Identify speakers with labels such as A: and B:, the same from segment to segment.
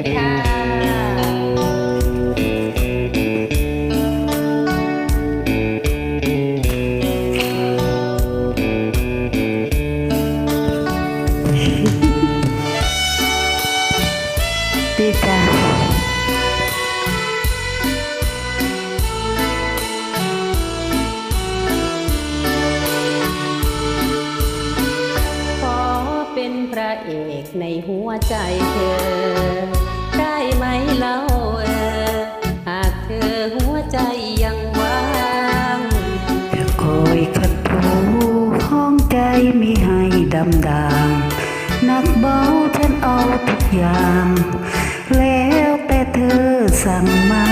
A: วัสดีค่ะ
B: ดีจ้ะ
A: ขอเป็นพระเอกในหัวใจเธอ ใจยังว่าง
B: จะคอยขัดถูห้องใจมีให้ดำดางนักเบาฉันเอาทุกอย่าง แล้วแต่เธอสั่งมา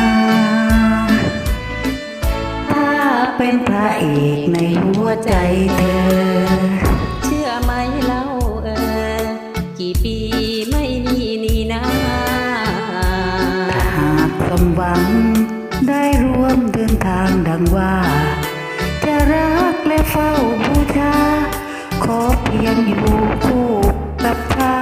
B: ถ้าเป็นพระเอกในหัวใจเธอ
A: เชื่อไหมเล่าเออกี่ปี
B: วมเดินทางดังว่า จะรักและเฝ้าบูชา ขอเพียงอยู่คู่กับ
A: เธอ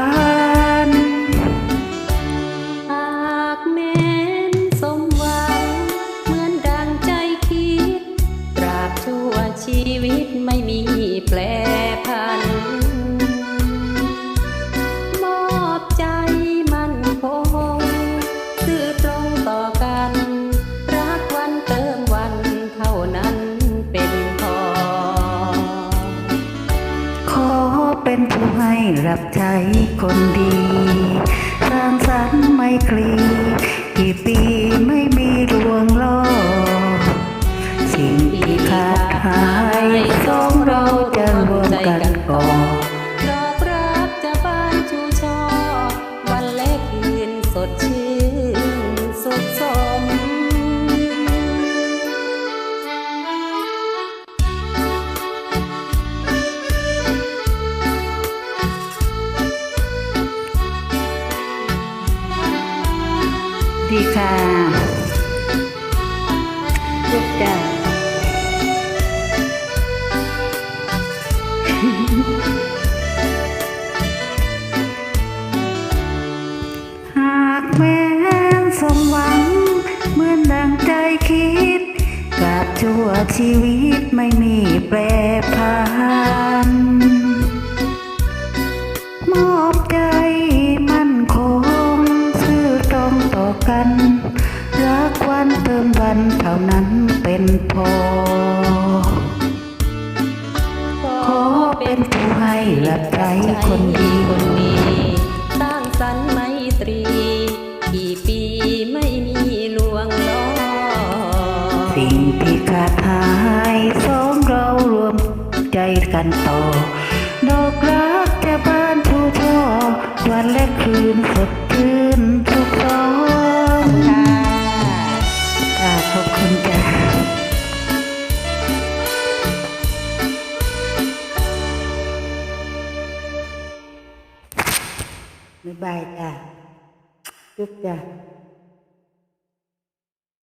A: เป็น
B: ผู้ให้รับใช้คนดี สร้างสรรค์ไมตรีกี่ปีไม่มีลวงล่อ สิ่งที่ขาดหายสองเราจะรวมกันก่อ
A: ดอกรักจะบานชูช่อวันและคืนสดชื่น
B: ดีค่ะลูกจ้าหากแม้นสมหวัง เหมือนดังใจคิดกาบชั่วชีวิตไม่มีแปรผัน รักวันเติมวันเท่านั้นเป็นพอ ขอเป็นผู้ให้รับใช้คนดี
A: คนดีสร้างสรรค์ไมตรี กี่ปีไม่มีลวงล้อ
B: สิ่งที่ขาดหายสองเรารวมใจกันต่อ ดอกรักจะบานชูช่อวันและคืนสดชื่น bài cả. Chúc cha